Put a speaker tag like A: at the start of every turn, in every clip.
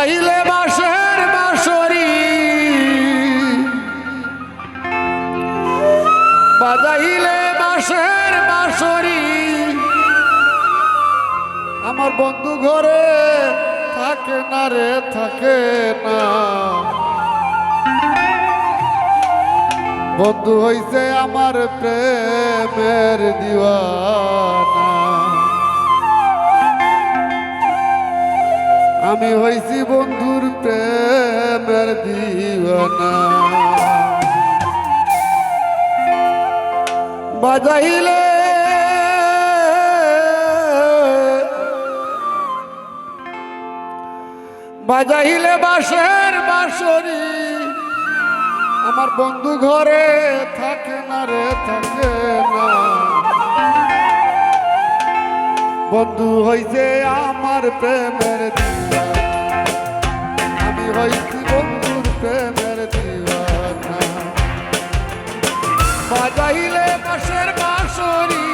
A: বাজাইলে বাঁশের বাঁশরি। বাজাইলে বাঁশের বাঁশরি। আমার বন্ধু ঘরে থাকে না রে, থাকে না। বন্ধু হইছে আমার প্রেমের দিওয়ানা। আমি হইছি বন্ধুর প্রেমের দিওয়ানা। বাজাইলে বাজাইলে বাঁশের বাঁশরি। আমার বন্ধু ঘরে থাকে না রে, থাকে না। বন্ধু হইছে আমার প্রেমের আমি হইছি বন্ধুর প্রেমের দিওয়ানা বাজাইলে বাঁশের বাঁশরি,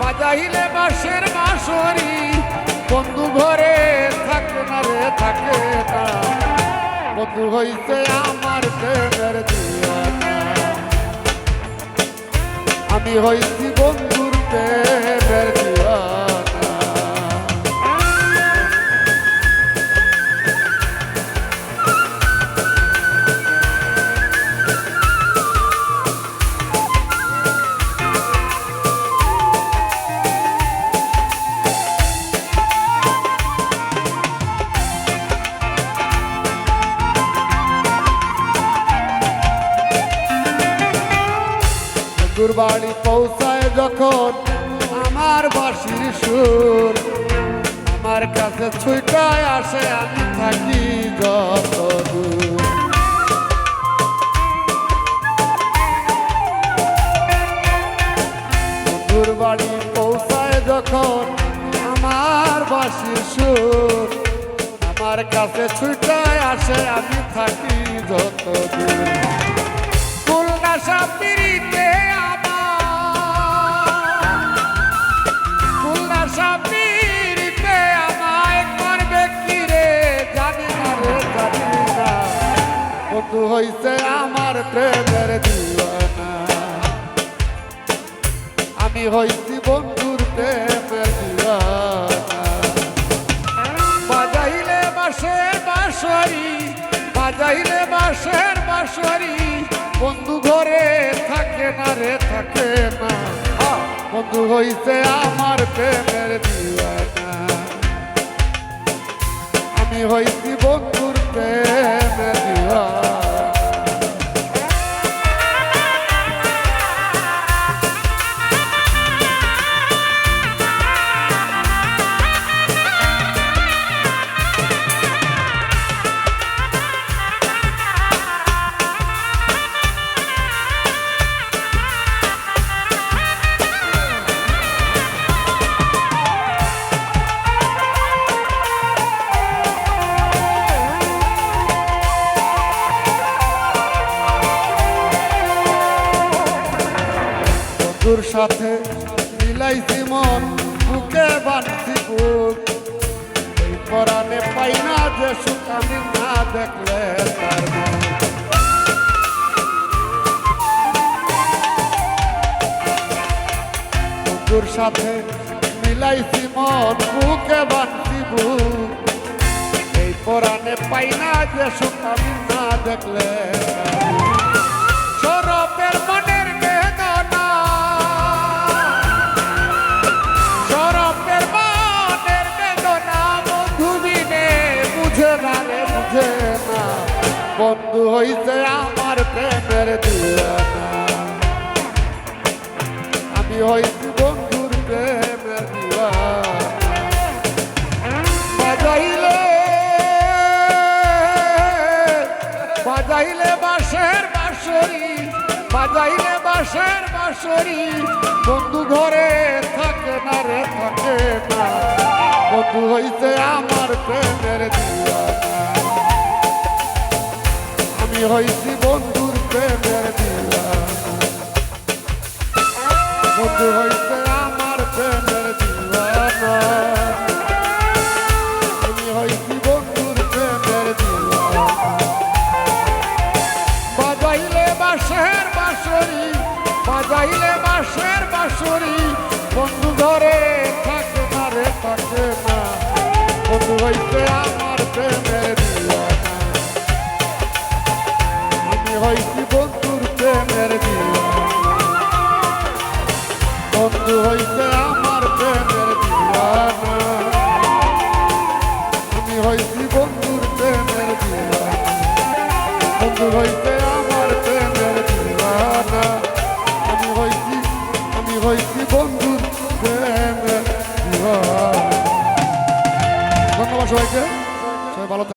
A: বাজাইলে বাঁশের বাঁশরি, বন্ধু ঘরে থাকে না রে, থাকে বন্ধু হইছে আমার প্রেমের আমি হইছি বন্ধুর প্রেমের বন্ধুর বাড়ি পৌঁছায় যখন আমার বাঁশির সুর, আমার কাছে ছুটায় আসে, আমি থাকি যত দূর বাড়ি পৌঁছায় যখন আমার বাঁশির সুর, আমার কাছে ছুটায় আসে, আমি থাকি যত দূর সাপিরিতে হইছে আমার প্রেমের দিওয়ানা। আমি হইছি বন্ধুর প্রেমের দিওয়ানা। বাজাইলে বাঁশের বাঁশরি, বাজাইলে বাঁশের বাঁশরি। বন্ধু ঘরে থাকে না রে, থাকে না। বন্ধু হইছে আমার প্রেমের দিওয়ানা। আমি হইছি বন্ধুর প্রেমের বন্ধুর সাথে মিলাইছি মন, বুকে বাঁধছি বুক। এই পরাণে পাই না যে সুখ আমি না দেখলে তার বন্ধুর সাথে মিলাইছি মন, বুকে বাঁধছি বুক। এই পরাণে পাই না যে সুখ আমি না দেখলে বুঝে না। বন্ধু হইছে আমার প্রেমের দিওয়ানা আমি হইছি বন্ধুর প্রেমের বাজাইলে বাজাইলে বাঁশের বাঁশরি, বাজাইলে বাঁশের বাঁশরি। বন্ধু ঘরে থাকে না রে, থাকে না। বন্ধু হইছে আমার প্রেমের দিওয়ানা আমি হয়েছি বন্ধুর প্রেমের দিলা। বন্ধু হয়েছে আমার প্রেমের দিলা আমি হয়েছি বন্ধুর প্রেমের দিলা বাজাইলে বাসের বাঁশরি, বাজাইলে বাসের বাঁশরি। বন্ধু ধরে থাকে না রে, থাকে না। বন্ধু হয়েছে আমার প্রেম হইছি বন্ধুর প্রেমের বন্ধু হয়েছে আমার প্রেমের তুমি হইছি বন্ধুর প্রেমের বন্ধু হইছে